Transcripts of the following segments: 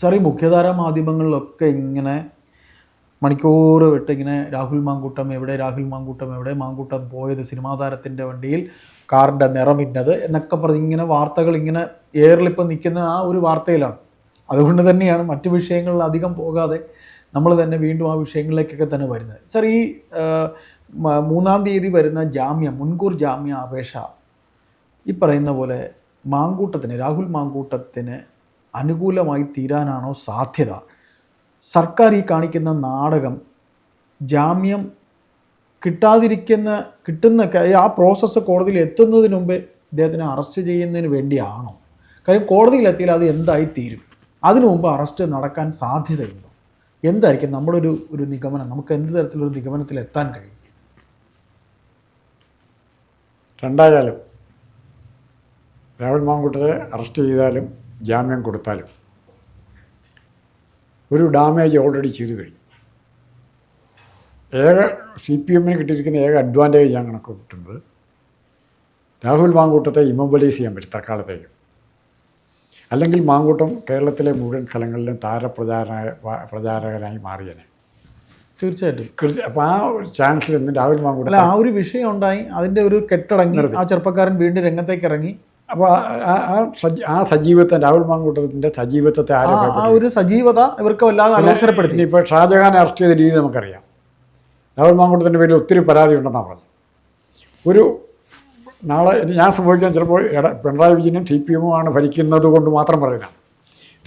Sir ഈ മുഖ്യധാരാ മാധ്യമങ്ങളിലൊക്കെ ഇങ്ങനെ മണിക്കൂർ വിട്ട് ഇങ്ങനെ രാഹുൽ മാങ്കൂട്ടം എവിടെ രാഹുൽ മാങ്കൂട്ടം എവിടെ മാങ്കൂട്ടം പോയത് സിനിമാ താരത്തിന്റെ വണ്ടിയിൽ കാറിന്റെ നിറം ഇന്നത് എന്നൊക്കെ പറഞ്ഞ് ഇങ്ങനെ വാർത്തകൾ ഇങ്ങനെ ഏറിലിപ്പം നിൽക്കുന്ന ആ ഒരു വാർത്തയിലാണ്. അതുകൊണ്ട് തന്നെയാണ് മറ്റു വിഷയങ്ങളിൽ അധികം പോകാതെ നമ്മൾ തന്നെ വീണ്ടും ആ വിഷയങ്ങളിലേക്കൊക്കെ തന്നെ വരുന്നത്. സർ ഈ മൂന്നാം തീയതി വരുന്ന ജാമ്യം മുൻകൂർ ജാമ്യ അപേക്ഷ ഈ പറയുന്ന പോലെ മാങ്കൂട്ടത്തിന് രാഹുൽ മാങ്കൂട്ടത്തിന് അനുകൂലമായി തീരാനാണോ സാധ്യത? സർക്കാർ ഈ കാണിക്കുന്ന നാടകം ജാമ്യം കിട്ടാതിരിക്കുന്ന കിട്ടുന്ന ആ പ്രോസസ്സ് കോടതിയിൽ എത്തുന്നതിന് മുമ്പേ ഇദ്ദേഹത്തിനെ അറസ്റ്റ് ചെയ്യുന്നതിന് വേണ്ടിയാണോ? കാര്യം കോടതിയിലെത്തിയാൽ അത് എന്തായി തീരും? അതിനു മുമ്പ് അറസ്റ്റ് നടക്കാൻ സാധ്യതയുണ്ടോ? എന്തായിരിക്കും നമ്മളൊരു ഒരു നിഗമനം? നമുക്ക് എന്ത് തരത്തിലൊരു നിഗമനത്തിൽ എത്താൻ കഴിയും? രണ്ടായാലും രാഹുൽ മാങ്കുട്ടരെ അറസ്റ്റ് ചെയ്താലും ജാമ്യം കൊടുത്താലും. ഒരു ഡാമേജ് ഓൾറെഡി ചെയ്തു കഴിഞ്ഞു. ഏക സി പി എമ്മിന് കിട്ടിയിരിക്കുന്ന ഏക അഡ്വാന്റേജ് ഞാൻ കണക്ക് കിട്ടുന്നത്. രാഹുൽ മാങ്കൂട്ടത്തെ ഇമ്മൊബിലൈസ് ചെയ്യാൻ പറ്റും തൽക്കാലത്തേക്ക്. അല്ലെങ്കിൽ മാങ്കൂട്ടം കേരളത്തിലെ മുഴുവൻ സ്ഥലങ്ങളിലും താരപ്രചാരണ പ്രചാരകനായി മാറിയനെ. തീർച്ചയായിട്ടും. അപ്പോൾ ആ ഒരു ചാൻസിൽ നിന്ന് രാഹുൽ മാങ്കൂട്ടം ആ ഒരു വിഷയം ഉണ്ടായി. അതിന്റെ ഒരു കെട്ടടങ്ങി ആ ചെറുപ്പക്കാരൻ വീണ്ടും രംഗത്തേക്ക് ഇറങ്ങി. അപ്പോൾ ആ- ആ സജീ ആ സജീവത്വം രാഹുൽ മാങ്കൂട്ടത്തിന്റെ സജീവത്വത്തെ ആ ഒരു സജീവത ഇവർക്ക് വല്ലാതെ അലോസരപ്പെടുത്തി. ഇപ്പോൾ ഷാജഹാനെ അറസ്റ്റ് ചെയ്ത രീതി നമുക്കറിയാം. രാഹുൽ മാങ്കൂട്ടത്തിന്റെ പേരിൽ ഒത്തിരി പരാതി ഉണ്ടെന്നാണ് പറഞ്ഞത്. ഒരു നാളെ ഞാൻ സംഭവിക്കാൻ ചിലപ്പോൾ പിണറായി വിജയനും സി പി എമ്മുമാണ് ഭരിക്കുന്നത് കൊണ്ട് മാത്രം പറയുന്നതാണ്.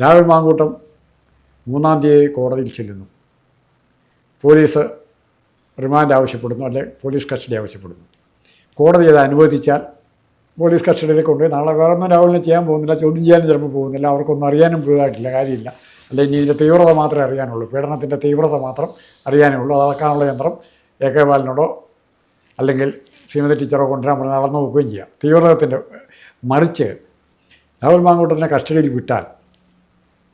രാഹുൽ മാങ്കൂട്ടം മൂന്നാം തീയതി കോടതിയിൽ ചെല്ലുന്നു. പോലീസ് റിമാൻഡ് ആവശ്യപ്പെടുന്നു അല്ലെ പോലീസ് കസ്റ്റഡി ആവശ്യപ്പെടുന്നു. കോടതി അത് അനുവദിച്ചാൽ പോലീസ് കസ്റ്റഡിയിൽ കൊണ്ടുപോയി. നാളെ വേറെ ഒന്നും രാഹുലിനെ ചെയ്യാൻ പോകുന്നില്ല ചോദ്യം ചെയ്യാനും ചിലപ്പോൾ പോകുന്നില്ല. അവർക്കൊന്നും അറിയാനും പുതുതായിട്ടില്ല കാര്യമില്ല. അല്ലെ ഇനി ഇതിന്റെ തീവ്രത മാത്രമേ അറിയാനുള്ളൂ. പീഡനത്തിന്റെ തീവ്രത മാത്രം അറിയാനേ ഉള്ളൂ അത് അളക്കാനുള്ള യന്ത്രം എ കെ ബാലനോടോ അല്ലെങ്കിൽ ശ്രീമതി ടീച്ചറോ കൊണ്ടുവരാൻ പറഞ്ഞാൽ നടന്നു നോക്കുകയും ചെയ്യാം. തീവ്രതത്തിന്റെ മറിച്ച് രാഹുൽ മാങ്കൂട്ടത്തിനെ കസ്റ്റഡിയിൽ വിട്ടാൽ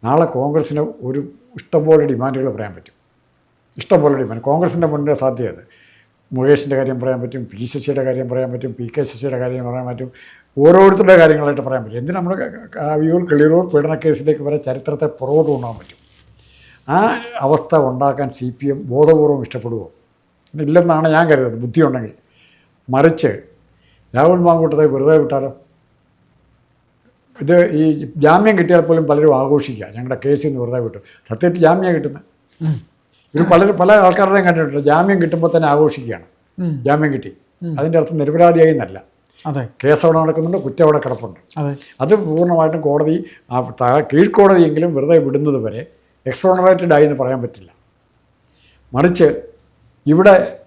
നാളെ കോൺഗ്രസ്സിന് ഒരു ഇഷ്ടംപോലെ ഡിമാൻഡുകൾ പറയാൻ പറ്റും. ഇഷ്ടംപോലെ ഡിമാൻഡ്. കോൺഗ്രസിന്റെ മുന്നേ സാധ്യത മുകേഷിന്റെ കാര്യം പറയാൻ പറ്റും പി ശശിയുടെ കാര്യം പറയാൻ പറ്റും പി കെ ശശിയുടെ കാര്യം പറയാൻ പറ്റും ഓരോരുത്തരുടെ കാര്യങ്ങളായിട്ട് പറയാൻ പറ്റും. എന്തിനാ നമ്മൾ കിളിറൂർ കിളിയൂർ പീഡനക്കേസിലേക്ക് വരെ ചരിത്രത്തെ പുറകോട്ട് കൊണ്ടുപോകാൻ പറ്റും? ആ അവസ്ഥ ഉണ്ടാക്കാൻ സി പി എം ബോധപൂർവം ഇഷ്ടപ്പെടുമോ ഇല്ലെന്നാണ് ഞാൻ കരുതുന്നത്. ബുദ്ധിയുണ്ടെങ്കിൽ മറിച്ച് രാഹുൽ മാങ്കൂട്ടത്തെ വെറുതെ വിട്ടാലോ? ഇത് ഈ ജാമ്യം കിട്ടിയാൽ പോലും പലരും ആഘോഷിക്കുക. ഞങ്ങളുടെ കേസിൽ നിന്ന് വെറുതെ വിട്ടു. സത്യത്തിൽ ജാമ്യം കിട്ടുന്നത് ഇത് പല പല ആൾക്കാരുടെയും കണ്ടിട്ടുണ്ട്. ജാമ്യം കിട്ടുമ്പോൾ തന്നെ ആഘോഷിക്കുകയാണ്. ജാമ്യം കിട്ടി. അതിന്റെ അർത്ഥം നിരപരാധിയായി എന്നല്ല. അതെ. കേസ് അവിടെ നടക്കുന്നുണ്ട് കുറ്റം അവിടെ കിടപ്പുണ്ട്. അതെ. അത് പൂർണമായിട്ടും കോടതി കീഴ്ക്കോടതിയെങ്കിലും വെറുതെ വിടുന്നത് വരെ എക്സ്ട്രോണറേറ്റഡ് ആയി എന്ന് പറയാൻ പറ്റില്ല. മറിച്ച് ഇവിടെ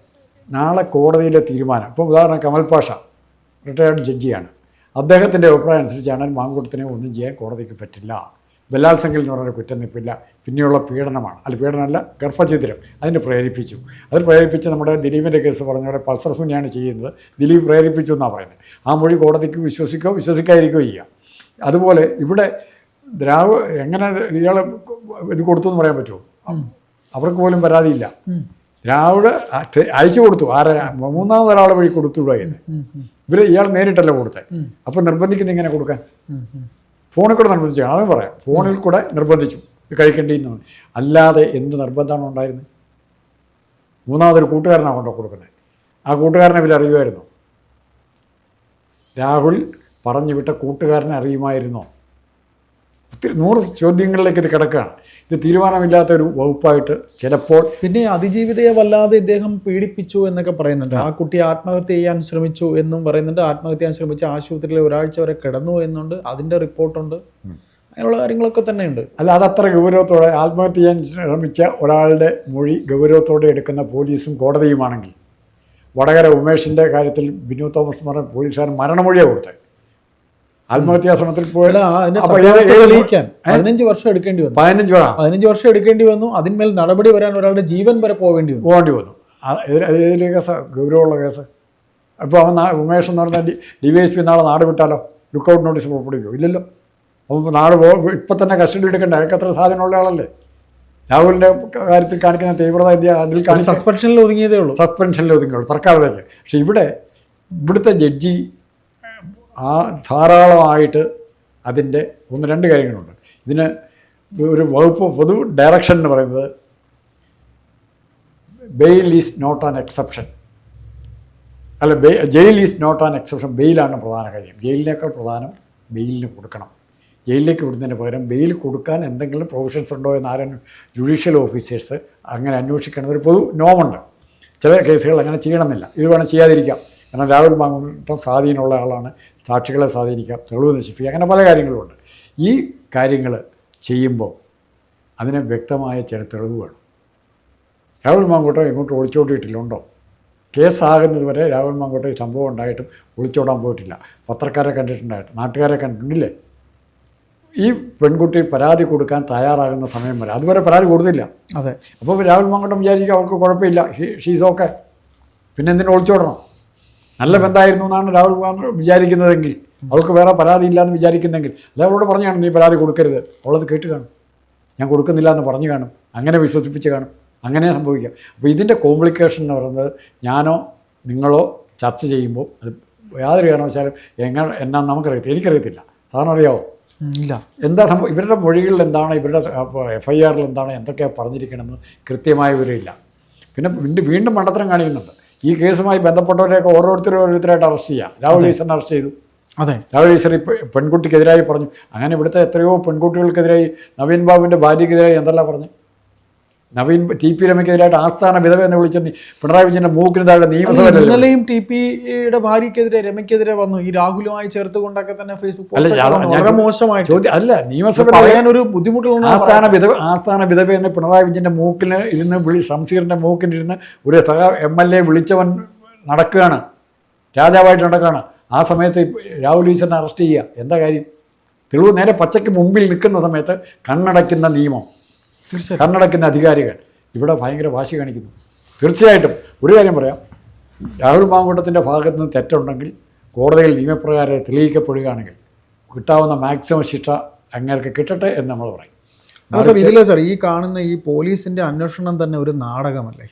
നാളെ കോടതിയിലെ തീരുമാനം ഇപ്പോൾ ഉദാഹരണം കമൽ പാഷ റിട്ടയർഡ് ജഡ്ജിയാണ് അദ്ദേഹത്തിന്റെ അഭിപ്രായം അനുസരിച്ചാണ് മാങ്കൂട്ടത്തിനെ ഒന്നും ചെയ്യാൻ കോടതിക്ക് പറ്റില്ല. ബലാത്സംഗിൽ എന്ന് പറഞ്ഞൊരു കുറ്റം നിൽപ്പില്ല പിന്നെയുള്ള പീഡനമാണ്. അല്ല പീഡനമല്ല ഗർഭഛിദ്രം. അതിനെ പ്രേരിപ്പിച്ചു. അത് പ്രേരിപ്പിച്ച് നമ്മുടെ ദിലീപിന്റെ കേസ് പറഞ്ഞ പോലെ പൾസർ സുനിയാണ് ചെയ്യുന്നത്. ദിലീപ് പ്രേരിപ്പിച്ചു എന്നാണ് പറയുന്നത്. ആ മൊഴി കോടതിക്ക് വിശ്വസിക്കോ വിശ്വസിക്കാതിരിക്കുകയോ ചെയ്യാം. അതുപോലെ ഇവിടെ ദ്രാവ എങ്ങനെ ഇയാൾ ഇത് കൊടുത്തു എന്ന് പറയാൻ പറ്റുമോ? അവർക്ക് പോലും പരാതിയില്ല. ദ്രാവിഡ് അയച്ചു കൊടുത്തു. ആരെ മൂന്നാമത് ഒരാളെ വഴി ഉം, ഇവർ ഇയാൾ നേരിട്ടല്ല കൊടുത്തത്. അപ്പോൾ നിർബന്ധിക്കുന്ന ഇങ്ങനെ കൊടുക്കാൻ. ഫോണിൽ കൂടെ നിർബന്ധിച്ചു അതും പറയാം. ഫോണിൽ കൂടെ നിർബന്ധിച്ചു. പറഞ്ഞു. അല്ലാതെ എന്ത് നിർബന്ധമാണ് ഉണ്ടായിരുന്നത്? മൂന്നാമതൊരു കൂട്ടുകാരനാണ് കൊണ്ടു കൊടുക്കുന്നത്. ആ കൂട്ടുകാരനെ വില അറിയുമായിരുന്നു? രാഹുൽ പറഞ്ഞു വിട്ട കൂട്ടുകാരനെ അറിയുമായിരുന്നോ? ഒത്തിരി നൂറ് ചോദ്യങ്ങളിലേക്ക് ഇത് കിടക്കുകയാണ്. ഇത് തീരുമാനമില്ലാത്ത ഒരു വകുപ്പായിട്ട് ചിലപ്പോൾ പിന്നെ അതിജീവിതയെ വല്ലാതെ ഇദ്ദേഹം പീഡിപ്പിച്ചു എന്നൊക്കെ പറയുന്നുണ്ട്. ആ. കുട്ടി ആത്മഹത്യ ചെയ്യാൻ ശ്രമിച്ചു എന്നും പറയുന്നുണ്ട്. ആത്മഹത്യ ചെയ്യാൻ ശ്രമിച്ച ആശുപത്രിയിൽ ഒരാഴ്ച വരെ കിടന്നു എന്നുണ്ട്. അതിന്റെ റിപ്പോർട്ടുണ്ട്. അങ്ങനെയുള്ള കാര്യങ്ങളൊക്കെ തന്നെയുണ്ട്. അല്ല അതത്ര ഗൗരവത്തോടെ ആത്മഹത്യ ചെയ്യാൻ ശ്രമിച്ച ഒരാളുടെ മൊഴി ഗൗരവത്തോടെ എടുക്കുന്ന പോലീസും കോടതിയുമാണെങ്കിൽ വടകര ഉമേഷിന്റെ കാര്യത്തിൽ ബിനു തോമസ് എന്ന് പറഞ്ഞ പോലീസുകാരൻ മരണമൊഴിയാണ് കൊടുത്തത്. ആത്മഹത്യാ ശ്രമത്തിൽ പോയ. എടാ, അതിന്റെ അപ്പോൾ സത്യാവസ്ഥ ഏത് ഏത് തെളിയിക്കാൻ പതിനഞ്ച് വർഷം എടുക്കേണ്ടി വന്നു. പതിനഞ്ച് വേണം പതിനഞ്ച് വർഷം എടുക്കേണ്ടി വന്നു. അതിന്മേൽ നടപടി വരാൻ ഒരാളുടെ ജീവൻ വരെ പോകേണ്ടി വന്നു. പോകേണ്ടി വന്നു. കേസ്? ഗൗരവമുള്ള കേസ്. അപ്പോൾ അവൻ ഉമേഷ് എന്ന് പറഞ്ഞാൽ ഡി വൈ എസ് പി നാളെ നാട് വിട്ടാലോ? ലുക്കൗട്ട് നോട്ടീസ് പുറപ്പെടുവിക്കോ? ഇല്ലല്ലോ. അപ്പോൾ നാട് പോ ഇപ്പം തന്നെ കസ്റ്റഡി എടുക്കണ്ട. അയാൾക്ക് അത്ര സാധനമുള്ള ആളല്ലേ? രാഹുലിന്റെ കാര്യത്തിൽ കാണിക്കുന്ന തീവ്രത ഇന്ത്യ അതിൽ കാണിച്ച സസ്പെൻഷനിൽ ഒതുങ്ങിയതേ ഉള്ളൂ. സസ്പെൻഷനിൽ ഒതുങ്ങിയുള്ളൂ സർക്കാർ തന്നെ. പക്ഷേ ഇവിടെ ഇവിടുത്തെ ജഡ്ജി ആ ധാരാളമായിട്ട് അതിന്റെ ഒന്ന് രണ്ട് കാര്യങ്ങളുണ്ട്. ഇതിന് ഒരു വകുപ്പ് പൊതു ഡയറക്ഷൻ എന്ന് പറയുന്നത് bail is not an exception അല്ല ബെ jail is not an exception ബെയിലാണ് പ്രധാന കാര്യം. ജയിലിനേക്കാൾ പ്രധാനം ബെയിലിന് കൊടുക്കണം. ജയിലിലേക്ക് വിടുന്നതിന് പകരം ബെയിൽ കൊടുക്കാൻ എന്തെങ്കിലും പ്രൊവിഷൻസ് ഉണ്ടോ എന്ന് ആരും ജുഡീഷ്യൽ ഓഫീസേഴ്സ് അങ്ങനെ അന്വേഷിക്കണം ഒരു പൊതു നോമുണ്ട് ചില കേസുകൾ അങ്ങനെ ചെയ്യണമെന്നില്ല. ഇത് വേണം ചെയ്യാതിരിക്കാം. കാരണം രാഹുൽ മാങ്കുട്ടം സ്വാധീനമുള്ള ആളാണ്. സാക്ഷികളെ സ്വാധീനിക്കാം തെളിവ് നശിപ്പിക്കുക അങ്ങനെ പല കാര്യങ്ങളുമുണ്ട് ഈ കാര്യങ്ങൾ ചെയ്യുമ്പോൾ അതിന് വ്യക്തമായ ചില തെളിവ് വേണം. രാഹുൽ മാങ്കോട്ടം ഇങ്ങോട്ട് ഒളിച്ചോട്ടിട്ടില്ലുണ്ടോ കേസാകുന്നത് വരെ രാഹുൽ മാങ്കോട്ടം ഈ സംഭവം ഉണ്ടായിട്ടും ഒളിച്ചോടാൻ പോയിട്ടില്ല. പത്രക്കാരെ കണ്ടിട്ടുണ്ടായിട്ട് നാട്ടുകാരെ കണ്ടിട്ടുണ്ടില്ലേ ഈ പെൺകുട്ടി പരാതി കൊടുക്കാൻ തയ്യാറാകുന്ന സമയം വരെ അതുവരെ പരാതി കൊടുത്തില്ല. അതെ. അപ്പോൾ രാഹുൽ മാങ്കോട്ടം വിചാരിക്കുക അവൾക്ക് കുഴപ്പമില്ല ഷീസ് ഓക്കെ പിന്നെ എന്തിനു ഒളിച്ചോടണം? നല്ല ബന്ധമായിരുന്നു എന്നാണ് രാഹുൽ മാങ്കൂട്ടം വിചാരിക്കുന്നതെങ്കിൽ. അവൾക്ക് വേറെ പരാതി ഇല്ലയെന്ന് വിചാരിക്കുന്നെങ്കിൽ. അല്ല അവളോട് പറഞ്ഞു കാണും നീ പരാതി കൊടുക്കരുത്. അവളത് കേട്ട് കാണും. ഞാൻ കൊടുക്കുന്നില്ല എന്ന് പറഞ്ഞു കാണും. അങ്ങനെ വിശ്വസിപ്പിച്ച് കാണും. അങ്ങനെ സംഭവിക്കാം. അപ്പോൾ ഇതിന്റെ കോംപ്ലിക്കേഷൻ എന്ന് പറയുന്നത് ഞാനോ നിങ്ങളോ ചർച്ച ചെയ്യുമ്പോൾ അത് യാതൊരു കാരണവശാലും എങ്ങനെ എന്നാ നമുക്കറിയത്തില്ല. എനിക്കറിയത്തില്ല. സാറിന് അറിയാവോ? ഇല്ല. എന്താ സംഭവം? ഇവരുടെ മൊഴികളിൽ എന്താണ്? ഇവരുടെ എഫ് ഐ ആറിൽ എന്താണ്? എന്തൊക്കെയാണ് പറഞ്ഞിരിക്കണമെന്ന് കൃത്യമായ വിവരമില്ല. പിന്നെ വീണ്ടും വീണ്ടും മണ്ടത്തരം കാണിക്കുന്നുണ്ട്. ഈ കേസുമായി ബന്ധപ്പെട്ടവരെയൊക്കെ ഓരോരുത്തരും ഓരോരുത്തരായിട്ട് അറസ്റ്റ് ചെയ്യാം. രാഹുൽ ഈശ്വരനെ അറസ്റ്റ് ചെയ്തു. അതെ. രാഹുൽ ഈശ്വർ പെൺകുട്ടിക്കെതിരായി പറഞ്ഞു. അങ്ങനെ ഇവിടുത്തെ എത്രയോ പെൺകുട്ടികൾക്കെതിരായി നവീൻ ബാബുവിന്റെ ഭാര്യക്കെതിരായി എന്തെല്ലാം പറഞ്ഞു? നവീൻ ടി പി രമയ്ക്കെതിരായിട്ട് ആസ്ഥാന വിധവ എന്ന് വിളിച്ച പിണറായി വിജയന്റെ മൂക്കിന് താഴെ നിയമസഭ ഇന്നലെയും ടി പിയുടെ ഭാര്യക്കെതിരെ രമയ്ക്കെതിരെ വന്നു. ഈ രാഹുലുമായി ചേർത്ത് കൊണ്ടൊക്കെ തന്നെ ഫേസ്ബുക്ക് ചോദ്യം അല്ല നിയമസഭ പറയാൻ ഒരു ബുദ്ധിമുട്ടുള്ള ആസ്ഥാന വിധവ ആസ്ഥാന വിധവ എന്ന് പിണറായി വിജയന്റെ മൂക്കിന് ഇരുന്ന് വിളി മൂക്കിന് മൂക്കിനിരുന്ന് ഒരു സഹ എം എൽ എ വിളിച്ചവൻ നടക്കുകയാണ്. രാജാവായിട്ട് നടക്കുകയാണ്. ആ സമയത്ത് രാഹുൽ ഈശ്വരനെ അറസ്റ്റ് ചെയ്യുക. എന്താ കാര്യം? തെളിവ് നേരെ പച്ചയ്ക്ക് മുമ്പിൽ നിൽക്കുന്ന സമയത്ത് കണ്ണടയ്ക്കുന്ന നിയമം. കണ്ണടയ്ക്കുന്ന അധികാരികൾ ഇവിടെ ഭയങ്കര വാശി കാണിക്കുന്നു. തീർച്ചയായിട്ടും ഒരു കാര്യം പറയാം. രാഹുൽ മാങ്കൂട്ടത്തിന്റെ ഭാഗത്ത് നിന്ന് തെറ്റുണ്ടെങ്കിൽ കോടതിയിൽ നിയമപ്രകാരം തെളിയിക്കപ്പെടുകയാണെങ്കിൽ കിട്ടാവുന്ന മാക്സിമം ശിക്ഷ അങ്ങേർക്ക് കിട്ടട്ടെ എന്ന് നമ്മൾ പറയും. അല്ല സാർ ഇതിലെ സാർ ഈ കാണുന്ന ഈ പോലീസിന്റെ അന്വേഷണം തന്നെ ഒരു നാടകമല്ലേ?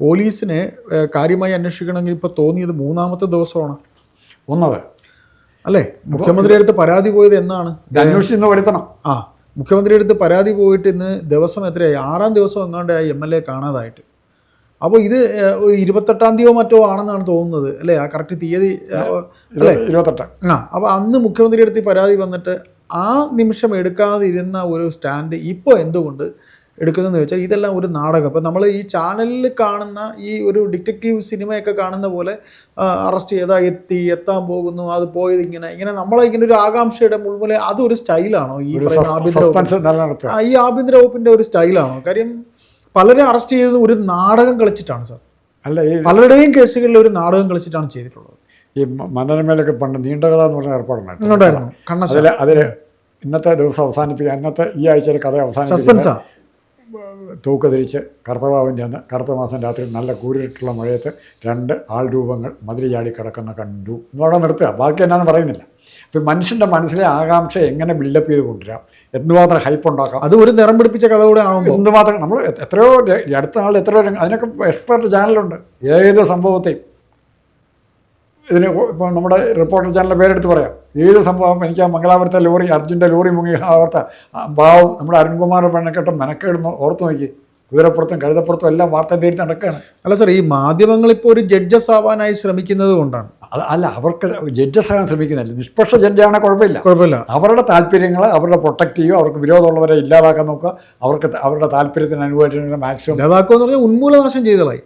പോലീസിനെ കാര്യമായി അന്വേഷിക്കണമെങ്കിൽ ഇപ്പോൾ തോന്നിയത് മൂന്നാമത്തെ ദിവസമാണ്. ഒന്നത്. അല്ലേ? മുഖ്യമന്ത്രിയുടെ അടുത്ത് പരാതി പോയത് എന്നാണ്? അന്വേഷിച്ചു അന്വേഷിച്ച് വരുത്തണം. ആ. മുഖ്യമന്ത്രി അടുത്ത് പരാതി പോയിട്ട് ഇന്ന് ദിവസം എത്രയായി? ആറാം ദിവസം എങ്ങാണ്ടായി എം എൽ എ കാണാതായിട്ട്. അപ്പോൾ ഇത് ഇരുപത്തെട്ടാം തീയതിയോ മറ്റോ ആണെന്നാണ് തോന്നുന്നത് അല്ലേ? ആ കറക്റ്റ് തീയതി അല്ലേ? ഇരുപത്തെട്ട്. ആ അപ്പോൾ അന്ന് മുഖ്യമന്ത്രിയുടെ അടുത്ത് പരാതി വന്നിട്ട് ആ നിമിഷം എടുക്കാതിരുന്ന ഒരു സ്റ്റാൻഡ് ഇപ്പോൾ എന്തുകൊണ്ട് എടുക്കുന്നതെന്ന് വെച്ചാൽ ഇതെല്ലാം ഒരു നാടകം. അപ്പം നമ്മൾ ഈ ചാനലിൽ കാണുന്ന ഈ ഒരു ഡിറ്റക്റ്റീവ് സിനിമയൊക്കെ കാണുന്ന പോലെ അറസ്റ്റ് ചെയ്താൽ എത്തി എത്താൻ പോകുന്നു അത് പോയത് ഇങ്ങനെ. ഇങ്ങനെ നമ്മളെ ഇങ്ങനെ ഒരു ആകാംക്ഷയുടെ മുൾമുല അതൊരു സ്റ്റൈലാണോ ഈ ആഭ്യന്തര ഈ ആഭ്യന്തര വകുപ്പിന്റെ ഒരു സ്റ്റൈലാണോ? കാര്യം പലരെ അറസ്റ്റ് ചെയ്തത് ഒരു നാടകം കളിച്ചിട്ടാണ് സാർ. അല്ല പലരുടെയും കേസുകളിൽ ഒരു നാടകം കളിച്ചിട്ടാണ് ചെയ്തിട്ടുള്ളത്. ഈ മനോരമയിലൊക്കെ പണ്ട് നീണ്ട കഥ എന്ന് പറഞ്ഞ ഏർപ്പാടുണ്ടായിരുന്നു അതിൽ അതിൽ ഇന്നത്തെ ദിവസം അവസാനിപ്പിക്കുക ഇന്നത്തെ ഈ ആഴ്ചയിലെ കഥ അവസാനിപ്പിക്കുക തൂക്ക് തിരിച്ച് കറുത്തവാവിന്റെ അന്ന് കറുത്ത മാസം രാത്രി നല്ല കൂരിട്ടുള്ള മഴയത്ത് രണ്ട് ആൾ രൂപങ്ങൾ മതിരി ചാടി കിടക്കുന്ന കണ്ടു. എന്നോടെ നിർത്തുക. ബാക്കി എന്നാന്ന് പറയുന്നില്ല. അപ്പം മനുഷ്യന്റെ മനസ്സിലെ ആകാംക്ഷ എങ്ങനെ ബിൽഡപ്പ് ചെയ്ത് കൊണ്ടുവരാം? എന്തുമാത്രം ഹൈപ്പ് ഉണ്ടാക്കാം? അത് ഒരു നിറം പിടിപ്പിച്ച കഥ കൂടെ ആവുമ്പോൾ എന്തുമാത്രം നമ്മൾ എത്രയോ അടുത്ത ആൾ എത്രയോ അതിനൊക്കെ എക്സ്പെർട്ട് ചാനലുണ്ട് ഏത് സംഭവത്തെയും. ഇതിന് ഇപ്പോൾ നമ്മുടെ റിപ്പോർട്ടർ ചാനലിന്റെ പേരെടുത്ത് പറയാം. ഏത് സംഭവം? എനിക്ക് ആ മംഗലാപുരത്തെ ലോറി അർജുന്റെ ലോറി മുങ്ങി വാർത്ത ആ നമ്മുടെ അരുൺകുമാർ പെണ്ണക്കെട്ടും മെനക്കെടുന്ന്. ഓർത്ത് നോക്കി. കുതിരപ്പുറത്തും കഴുതപ്പുറത്തും എല്ലാം വാർത്ത തേടി നടക്കുകയാണ് അല്ല സാർ ഈ മാധ്യമങ്ങൾ ഇപ്പോൾ ഒരു ജഡ്ജസ് ആവാനായി ശ്രമിക്കുന്നത് കൊണ്ടാണ്. അത് അല്ല അവർക്ക് ജഡ്ജസ് ആകാൻ ശ്രമിക്കുന്നില്ല. നിഷ്പക്ഷ ജഡ്ജാണെങ്കിൽ കുഴപ്പമില്ല. കുഴപ്പമില്ല. അവരുടെ താല്പര്യങ്ങൾ അവരുടെ പ്രൊട്ടക്ട് ചെയ്യുക അവർക്ക് വിരോധമുള്ളവരെ ഇല്ലാതാക്കാൻ നോക്കുക. അവർക്ക് അവരുടെ താല്പര്യത്തിന് അനുഭവിച്ചിട്ടുള്ള മാക്സിമം ഇല്ലാതാക്കുക എന്ന് പറഞ്ഞാൽ ഉന്മൂലനാശം ചെയ്തതായി.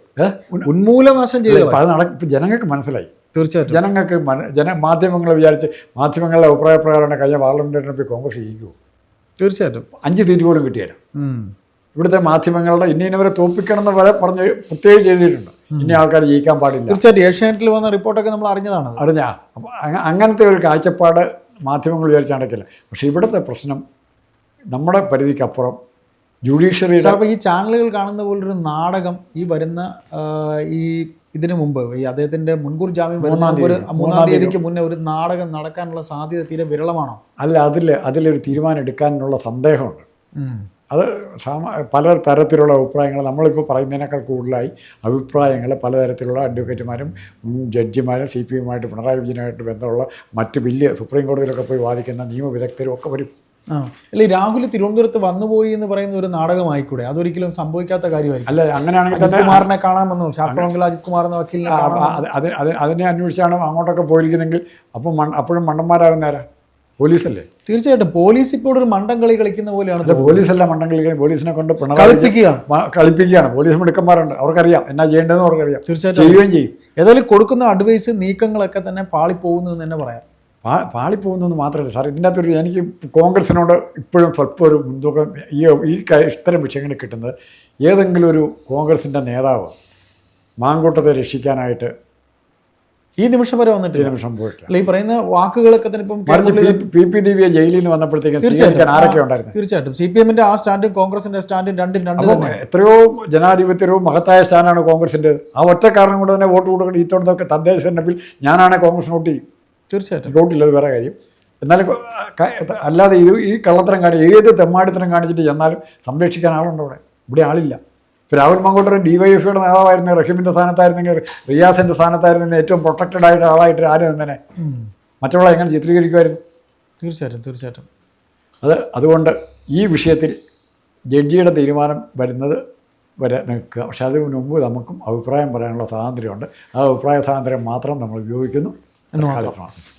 ഉന്മൂലനാശം ചെയ്തതായി. അത് നട ജനങ്ങൾക്ക് മനസ്സിലായി. തീർച്ചയായിട്ടും. ജനങ്ങൾക്ക് ജന മാധ്യമങ്ങൾ വിചാരിച്ച് മാധ്യമങ്ങളുടെ അഭിപ്രായ പ്രകാരമാണ് കഴിഞ്ഞ പാർലമെന്റ് തെരഞ്ഞെടുപ്പിൽ കോൺഗ്രസ് ജയിക്കൂ. തീർച്ചയായിട്ടും. അഞ്ച് സീറ്റ് പോലും കിട്ടിയാലും. ഇവിടുത്തെ മാധ്യമങ്ങളുടെ ഇന്ന ഇന്നവരെ തോപ്പിക്കണം എന്ന് വരെ പറഞ്ഞ് പ്രത്യേകിച്ച് എഴുതിയിട്ടുണ്ട്. ഇനി ആൾക്കാർ ജയിക്കാൻ പാടില്ല. തീർച്ചയായിട്ടും. ഏഷ്യാനെറ്റിൽ വന്ന റിപ്പോർട്ടൊക്കെ നമ്മൾ അറിഞ്ഞതാണ് അറിഞ്ഞ? അങ്ങനത്തെ ഒരു കാഴ്ചപ്പാട് മാധ്യമങ്ങൾ വിചാരിച്ച് നടക്കില്ല. പക്ഷേ ഇവിടുത്തെ പ്രശ്നം നമ്മുടെ പരിധിക്കപ്പുറം ജുഡീഷ്യറിയുടെ സാർ അപ്പോൾ ഈ ചാനലുകൾ കാണുന്ന പോലൊരു നാടകം ഈ വരുന്ന ഈ ഇതിനു മുമ്പ് ഈ അദ്ദേഹത്തിന്റെ മുൻകൂർ ജാമ്യം വരുന്ന ഒരു. മൂന്നാം തീയതിക്ക് മുന്നേ ഒരു നാടകം നടക്കാനുള്ള സാധ്യത തീരെ വിരളമാണോ? അല്ല അതിൽ അതിലൊരു തീരുമാനം എടുക്കാനുള്ള സന്ദേഹമുണ്ട് അത് പല തരത്തിലുള്ള അഭിപ്രായങ്ങൾ നമ്മളിപ്പോൾ പറയുന്നതിനേക്കാൾ കൂടുതലായി അഭിപ്രായങ്ങൾ പലതരത്തിലുള്ള അഡ്വക്കേറ്റുമാരും ജഡ്ജിമാരും സി പി എമ്മുമായിട്ട് പിണറായി വിജയനുമായിട്ട് ബന്ധമുള്ള മറ്റ് വലിയ സുപ്രീം കോടതിയിലൊക്കെ പോയി വാദിക്കുന്ന നിയമവിദഗ്ധരും ഒക്കെ വരും. ആ അല്ല രാഹുൽ തിരുവനന്തപുരത്ത് വന്നുപോയി എന്ന് പറയുന്ന ഒരു നാടകമായിക്കൂടെ? അതൊരിക്കലും സംഭവിക്കാത്ത കാര്യമായിരിക്കും. അല്ല അങ്ങനെയാണെങ്കിൽ കുമാറിനെ കാണാമെന്നു? ശാസ്ത്രമംഗല അജിത് കുമാർ എന്ന വക്കീലിനെ അതിനെ അന്വേഷിച്ചാണ് അങ്ങോട്ടൊക്കെ പോയിരിക്കുന്നെങ്കിൽ അപ്പം അപ്പോഴും മണ്ടന്മാരാകുന്നേരാ പോലീസല്ലേ? തീർച്ചയായിട്ടും പോലീസ് ഇപ്പോൾ ഒരു മണ്ടം കളി കളിക്കുന്ന പോലെയാണ് അല്ല പോലീസല്ല മണ്ടം കളി പോലീസിനെ കൊണ്ട് കളിപ്പിക്കുകയാണ്. കളിപ്പിക്കുകയാണ്. പോലീസ് മിടുക്കന്മാരുണ്ട്. അവർക്കറിയാം. എന്നാ ചെയ്യേണ്ടതെന്ന് അവർക്കറിയാം. തീർച്ചയായിട്ടും ചെയ്യുകയും ചെയ്യും. ഏതായാലും കൊടുക്കുന്ന അഡ്വൈസ് നീക്കങ്ങളൊക്കെ തന്നെ പാളിപ്പോകുന്നു എന്ന് തന്നെ പറയാം. പാ പാളിപ്പോകുന്നതെന്ന് മാത്രമല്ല. സാർ ഇതിന്റെ അകത്തൊരു എനിക്ക് കോൺഗ്രസിനോട് ഇപ്പോഴും സ്വല്പം ഒരു മുൻതൂക്കം ഈ ഈ ഇത്തരം വിഷയങ്ങൾ കിട്ടുന്നത് ഏതെങ്കിലും ഒരു കോൺഗ്രസിന്റെ നേതാവ് മാങ്കൂട്ടത്തെ രക്ഷിക്കാനായിട്ട് ഈ നിമിഷം വരെ വന്നിട്ട് ഈ നിമിഷം പോയിട്ട് അല്ല ഈ പറയുന്ന വാക്കുകളൊക്കെ തന്നെ ഇപ്പം പി പി ഡി വിയെ ജയിലിൽ നിന്ന് വന്നപ്പോഴത്തേക്കും ആരൊക്കെ ഉണ്ടായിരുന്നു. തീർച്ചയായിട്ടും. സി പി എമ്മിന്റെ ആ സ്റ്റാൻഡും കോൺഗ്രസിന്റെ സ്റ്റാൻഡും രണ്ടും രണ്ടും എത്രയോ ജനാധിപത്യവും മഹത്തായ സ്ഥാനമാണ് കോൺഗ്രസിന്റെ ആ ഒറ്റ കാരണം കൊണ്ട് തന്നെ വോട്ട് കൊടുക്കണം ഈ തൊണ്ടൊക്കെ തദ്ദേശ തെരഞ്ഞെടുപ്പിൽ ഞാനാണ് കോൺഗ്രസ് വോട്ട് ചെയ്യും തീർച്ചയായിട്ടും. വോട്ടില്ല അത് വേറെ കാര്യം. എന്നാലും അല്ലാതെ ഇത് ഈ കള്ളത്തരം കാണി ഏത് തെമ്മാടിത്തരം കാണിച്ചിട്ട് ചെന്നാലും സംരക്ഷിക്കാൻ ആളുണ്ട് അവിടെ. ഇവിടെ ആളില്ല. ഇപ്പോൾ രാഹുൽ മങ്കോട്ടർ ഡി വൈ എഫിയുടെ നേതാവായിരുന്നു റഹീമിന്റെ സ്ഥാനത്തായിരുന്നെങ്കിൽ റിയാസിന്റെ സ്ഥാനത്തായിരുന്നെങ്കിൽ ഏറ്റവും പ്രൊട്ടക്റ്റഡ് ആയിട്ട് ആളായിട്ട് ആരും തന്നെ. മറ്റുള്ള എങ്ങനെ ചിത്രീകരിക്കുമായിരുന്നു? തീർച്ചയായിട്ടും തീർച്ചയായിട്ടും. അത് അതുകൊണ്ട് ഈ വിഷയത്തിൽ ജഡ്ജിയുടെ തീരുമാനം വരുന്നത് വരെ നിൽക്കുക. പക്ഷേ അതിന് മുമ്പ് നമുക്കും അഭിപ്രായം പറയാനുള്ള സ്വാതന്ത്ര്യമുണ്ട്. ആ അഭിപ്രായ സ്വാതന്ത്ര്യം മാത്രം നമ്മൾ ഉപയോഗിക്കുന്നു. എന്ന് മാത്രം. കാലത്ത് മാത്രം.